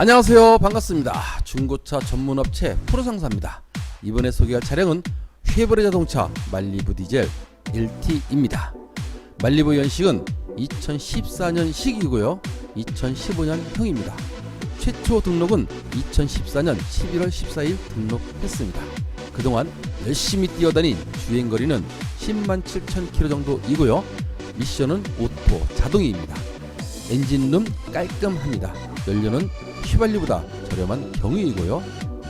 안녕하세요. 반갑습니다. 중고차 전문업체 프로상사입니다. 이번에 소개할 차량은 쉐보레 자동차 말리부 디젤 LT입니다. 말리부 연식은 2014년식이고요. 2015년형입니다. 최초 등록은 2014년 11월 14일 등록했습니다. 그동안 열심히 뛰어다닌 주행거리는 10만 7천 킬로 정도이고요. 미션은 오토 자동이입니다. 엔진룸 깔끔합니다. 연료는 휘발유보다 저렴한 경유이고요.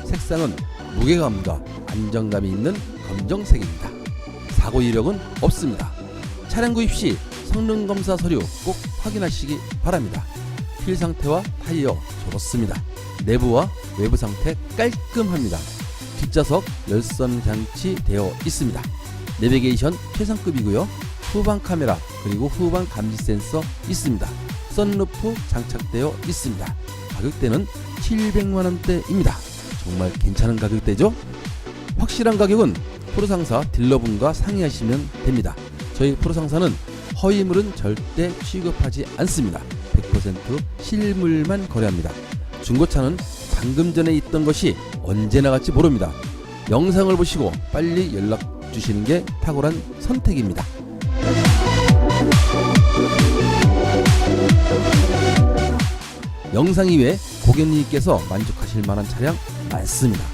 색상은 무게감과 안정감이 있는 검정색입니다. 사고 이력은 없습니다. 차량 구입 시 성능 검사 서류 꼭 확인하시기 바랍니다. 휠 상태와 타이어 좋습니다. 내부와 외부 상태 깔끔합니다. 뒷좌석 열선 장치 되어 있습니다. 내비게이션 최상급이고요. 후방 카메라 그리고 후방 감지 센서 있습니다. 썬루프 장착되어 있습니다. 가격대는 700만 원대입니다. 정말 괜찮은 가격대죠? 확실한 가격은 프로상사 딜러분과 상의하시면 됩니다. 저희 프로상사는 허위물은 절대 취급하지 않습니다. 100% 실물만 거래합니다. 중고차는 방금 전에 있던 것이 언제 나갈지 모릅니다. 영상을 보시고 빨리 연락 주시는 게 탁월한 선택입니다. 영상 이외에 고객님께서 만족하실 만한 차량 많습니다.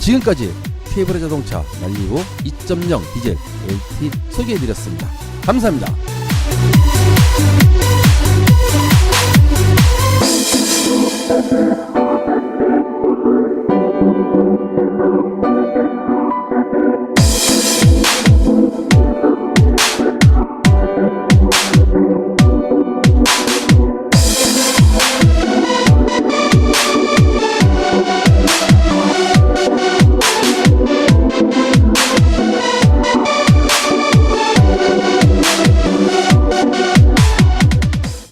지금까지 쉐보레 자동차 말리고 2.0 디젤 LT 소개해드렸습니다. 감사합니다.